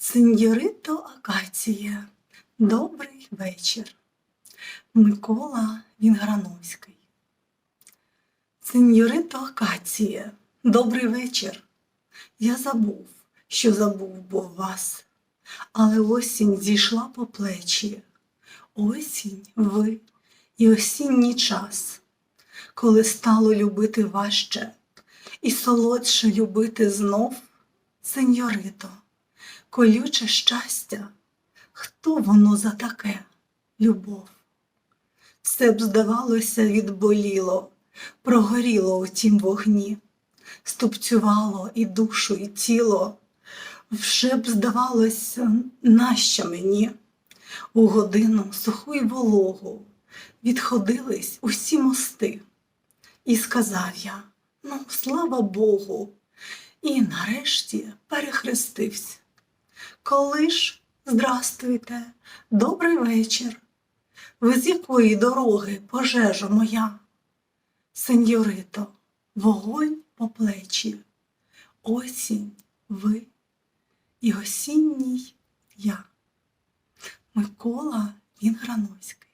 Сеньорито Акація, добрий вечір. Микола Вінграновський. Сеньорито Акація, добрий вечір. Я забув, що забув був вас, але осінь зійшла по плечі. Осінь ви і осінній час, коли стало любити важче і солодше любити знов, сеньорито, колюче щастя, хто воно за таке, любов? Все б, здавалося, відболіло, прогоріло у тім вогні, ступцювало і душу, і тіло, вже б, здавалося, нащо мені? У годину суху й вологу відходились усі мости. І сказав я, ну, слава Богу, і нарешті перехрестився. Коли ж, здрастуйте, добрий вечір. Ви з якої дороги, пожежа моя? Сеньорито, вогонь по плечі, осінь ви і осінній я. Микола Вінграновський.